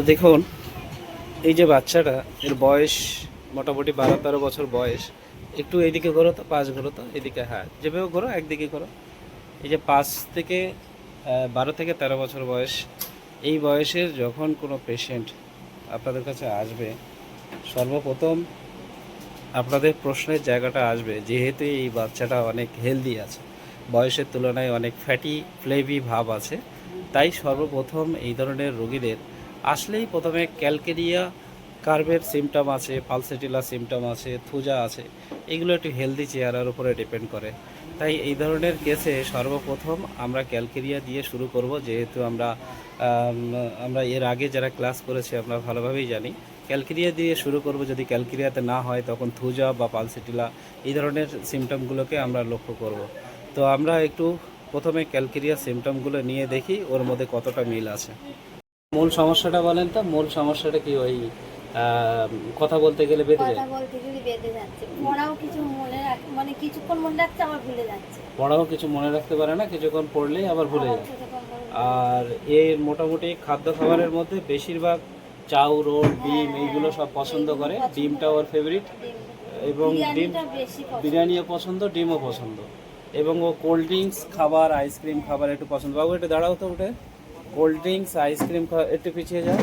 তো দেখুন, এই যে বাচ্চাটা, এর বয়স মোটামুটি বারো তেরো বছর বয়স, একটু এইদিকে করো তো পাঁচ ঘোরো তো এদিকে হ্যাঁ যেভাবে ঘোরো একদিকে করো এই যে পাঁচ থেকে বারো থেকে তেরো বছর বয়স, এই বয়সের যখন কোনো পেশেন্ট আপনাদের কাছে আসবে, সর্বপ্রথম আপনাদের প্রশ্নের জায়গাটা আসবে, যেহেতু এই বাচ্চাটা অনেক হেলদি আছে, বয়সের তুলনায় অনেক ফ্যাটি ফ্লেভি ভাব আছে, তাই সর্বপ্রথম এই ধরনের রোগীদের আসলেই প্রথমে ক্যালকেরিয়া কার্ভের সিমটম আছে পালসেটিলা সিমটম আছে, থুজা আছে, এগুলো একটু হেলদি চেহারার উপরে ডিপেন্ড করে। তাই এই ধরনের কেসে সর্বপ্রথম আমরা ক্যালকেরিয়া দিয়ে শুরু করব, যেহেতু আমরা আমরা এর আগে যারা ক্লাস করেছি আমরা ভালোভাবেই জানি। ক্যালকেরিয়া দিয়ে শুরু করব, যদি ক্যালকেরিয়াতে না হয় তখন থুজা বা পালসেটিলা এই ধরনের সিমটমগুলোকে আমরা লক্ষ্য করব। তো আমরা একটু প্রথমে ক্যালকেরিয়া সিমটমগুলো নিয়ে দেখি, ওর মধ্যে কতটা মিল আছে। মূল সমস্যাটা বলেন তো? মূল সমস্যাটা কি ওই কথা বলতে গেলে বেঁধে যায়? কথা বলতে গেলে বেঁধে যাচ্ছে। পড়াও কিছু মনে রাখ মানে কিছুক্ষণ মনে রাখছে আবার ভুলে যাচ্ছে। পড়াও কিছু মনে রাখতে পারে না কিছুক্ষণ পড়লেই আবার ভুলে যায়। আর এর মোটামুটি খাদ্য খাবারের মধ্যে বেশিরভাগ চাউ রোল ডিম এইগুলো সব পছন্দ করে। ডিমটা ওর ফেভারিট এবং ডিম বিরিয়ানিও পছন্দ ডিমও পছন্দ। এবং ও কোল্ড ড্রিঙ্কস খাবার আইসক্রিম খাবার একটু পছন্দ। বাবু একটু দাঁড়াও তো উঠে। কোল্ড ড্রিঙ্কস আইসক্রিম খাওয়া একটু পিছিয়ে যাও।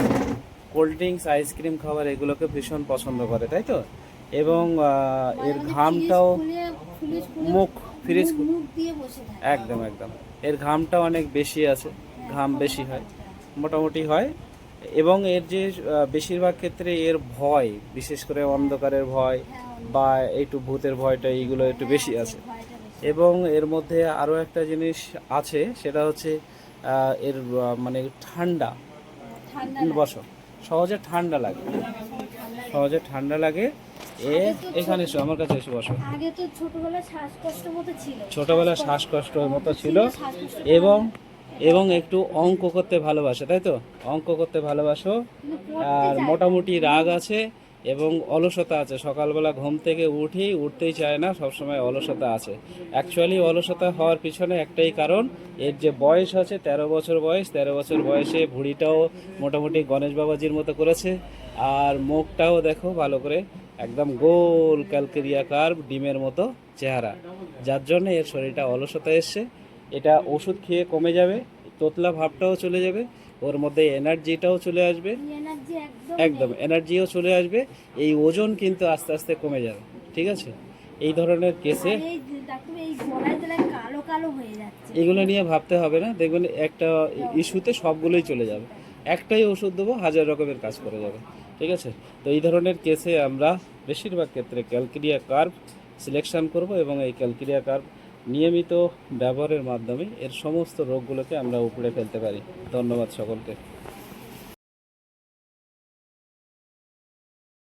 কোল্ড ড্রিঙ্কস আইসক্রিম খাবার এগুলোকে ভীষণ পছন্দ করে তাই তো? এবং এর ঘামটাও মুখ ফ্রিজ একদম একদম। এর ঘামটা অনেক বেশি আছে ঘাম বেশি হয় মোটামুটি হয়। এবং এর যে বেশিরভাগ ক্ষেত্রে এর ভয় বিশেষ করে অন্ধকারের ভয় বা একটু ভূতের ভয়টা এইগুলো একটু বেশি আছে। এবং এর মধ্যে আরও একটা জিনিস আছে সেটা হচ্ছে এর মানে ঠান্ডা। বসো সহজে ঠান্ডা লাগে। সহজে ঠান্ডা লাগে। এ এখানে এসো আমার কাছে এসে বসো। আগে তো ছোটবেলায় শ্বাসকষ্ট মতো ছিল। ছোটবেলায় শ্বাসকষ্টের মতো ছিল এবং এবং একটু অঙ্ক করতে ভালোবাসে তাই তো? অঙ্ক করতে ভালোবাসো। আর মোটামুটি রাগ আছে। এবং অলসতা আছে। সকালবেলা ঘুম থেকে উঠেই উঠতেই চায় না, সবসময় অলসতা আছে। অ্যাকচুয়ালি অলসতা হওয়ার পিছনে একটাই কারণ, এর যে বয়স আছে, তেরো বছর বয়স, তেরো বছর বয়সে ভুঁড়িটাও মোটামুটি গণেশ বাবাজির মতো করেছে। আর মুখটাও দেখো ভালো করে, একদম গোল ক্যালকেরিয়াকার ডিমের মতো চেহারা। যার জন্য এর শরীরটা অলসতা এসছে। এটা ওষুধ খেয়ে কমে যাবে, তোতলা ভাবটাও চলে যাবে। ওর মধ্যে এনার্জিটাও চলে আসবে। একদম এনার্জিও চলে আসবে এই ওজন কিন্তু আস্তে আস্তে কমে যাবে ঠিক আছে? এই ধরনের কেসে এগুলো নিয়ে ভাবতে হবে না দেখবেন একটা ইস্যুতে সবগুলোই চলে যাবে। একটাই ওষুধ দেবো হাজার রকমের কাজ করে যাবে ঠিক আছে? তো এই ধরনের কেসে আমরা বেশিরভাগ ক্ষেত্রে ক্যালকেরিয়া কার্ভ সিলেকশন করব এবং এই ক্যালকেরিয়া কার্ভ নিয়মিত ব্যবহারের মাধ্যমে এর সমস্ত রোগগুলোকে আমরা উপড়ে ফেলতে পারি। ধন্যবাদ সকলকে।